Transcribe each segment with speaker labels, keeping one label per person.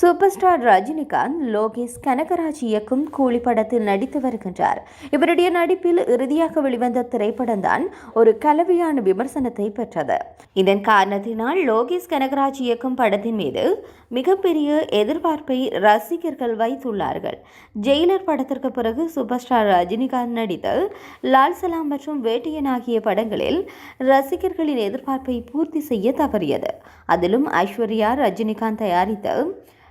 Speaker 1: Super star Rajinikanth Lokesh Kanagaraj இயக்கும் கூலி படத்தில் நடித்து வருகின்றார். இவருடைய நடிப்பில் இறுதியாக வெளிவந்த திரைப்படம் தான் ஒரு கலவையான விமர்சனத்தை பெற்றது. இதன் காரணத்தினால் லோகேஷ் கனகராஜ் இயக்கும் படத்தின் மீது மிகப்பெரிய எதிர்பார்ப்பை ரசிகர்கள் வைத்துள்ளார்கள். ஜெயிலர் படத்திற்கு பிறகு சூப்பர் ஸ்டார் ரஜினிகாந்த் நடித்த லால் சலாம் மற்றும் வேட்டையன் ஆகிய படங்களில் ரசிகர்களின் எதிர்பார்ப்பை பூர்த்தி செய்ய தவறியது. அதிலும் ஐஸ்வர்யா ரஜினிகாந்த் தயாரித்த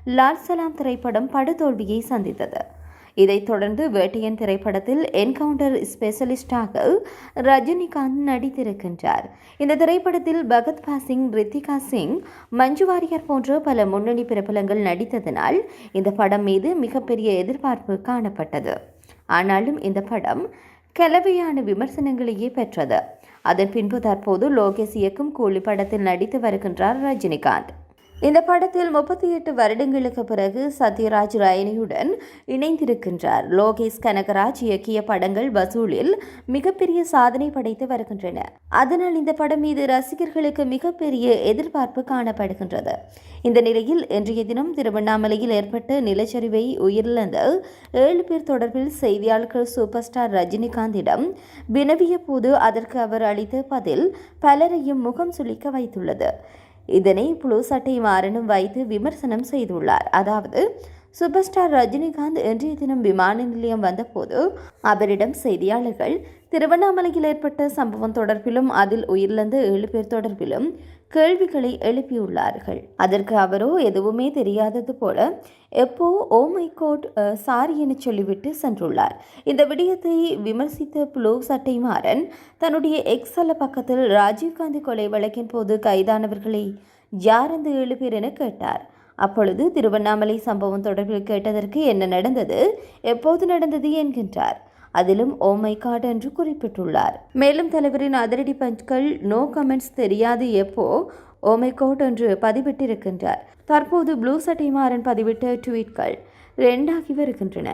Speaker 1: லால் சலாம் திரைப்படம் படுதோல்வியை சந்தித்தது. இதைத் தொடர்ந்து வேட்டையன் திரைப்படத்தில் என்கவுண்டர் ஸ்பெஷலிஸ்டாக ரஜினிகாந்த் நடித்திருக்கின்றார். இந்த திரைப்படத்தில் பகத் பாசிங் ரித்திகா சிங் மஞ்சு வாரியர் போன்ற பல முன்னணி பிரபலங்கள் நடித்ததனால் இந்த படம் மீது மிகப்பெரிய எதிர்பார்ப்பு காணப்பட்டது. ஆனாலும் இந்த படம் கலவையான விமர்சனங்களையே பெற்றது. அதன் பின்பு தற்போது லோகேஷ் இயக்கும் கூலி படத்தில் நடித்து வருகின்றார் ரஜினிகாந்த். இந்த படத்தில் முப்பத்தி எட்டு வருடங்களுக்கு பிறகு சத்யராஜ் ரயனியுடன் இணைந்திருக்கின்றார். லோகேஷ் கனகராஜ் இயக்கிய படங்கள் வசூலில் மிகப்பெரிய சாதனை படைத்து வருகின்றன. அதனால் இந்த படம் மீது ரசிகர்களுக்கு மிகப்பெரிய எதிர்பார்ப்பு காணப்படுகின்றது. இந்த நிலையில் இன்றைய தினம் திருவண்ணாமலையில் ஏற்பட்ட நிலச்சரிவை உயிரிழந்த ஏழு பேர் தொடர்பில் செய்தியாளர்கள் சூப்பர் ஸ்டார் ரஜினிகாந்திடம் வினவிய போது அதற்கு அவர் அளித்த பதில் பலரையும் முகம் சுளிக்க வைத்துள்ளது. இதனை புழு சட்டை மாறனும் வைத்து விமர்சனம் செய்துள்ளார். அதாவது சூப்பர் ஸ்டார் ரஜினிகாந்த் இன்றைய தினம் விமான நிலையம் வந்தபோது அவரிடம் செய்தியாளர்கள் திருவண்ணாமலையில் ஏற்பட்ட சம்பவம் தொடர்பிலும் அதில் உயிரிழந்த ஏழு பேர் தொடர்பிலும் கேள்விகளை எழுப்பியுள்ளார்கள். அதற்கு அவரோ எதுவுமே தெரியாதது போல எப்போ ஓமை கோட் சாரி என சொல்லிவிட்டு சென்றுள்ளார். இந்த விடயத்தை விமர்சித்த புளோ சட்டைமாறன் தன்னுடைய எக்ஸல பக்கத்தில் ராஜீவ்காந்தி கொலை வழக்கின் போது கைதானவர்களை யார் அந்த ஏழு பேர் என கேட்டார். அப்பொழுது திருவண்ணாமலை சம்பவம் தொடர்பில் கேட்டதற்கு என்ன நடந்தது எப்போது நடந்தது என்கின்றார். அதிலும் ஓமை காட் என்று குறிப்பிட்டுள்ளார். மேலும் தலைவரின் அதிரடி பஞ்ச்கள் நோ கமெண்ட்ஸ் தெரியாது எப்போ ஓமை கோட் என்று பதிவிட்டிருக்கின்றார் தற்போது ப்ளூ சட்டை மாறன் பதிவிட்ட ட்வீட்கள் ரெண்டாகி வருகின்றன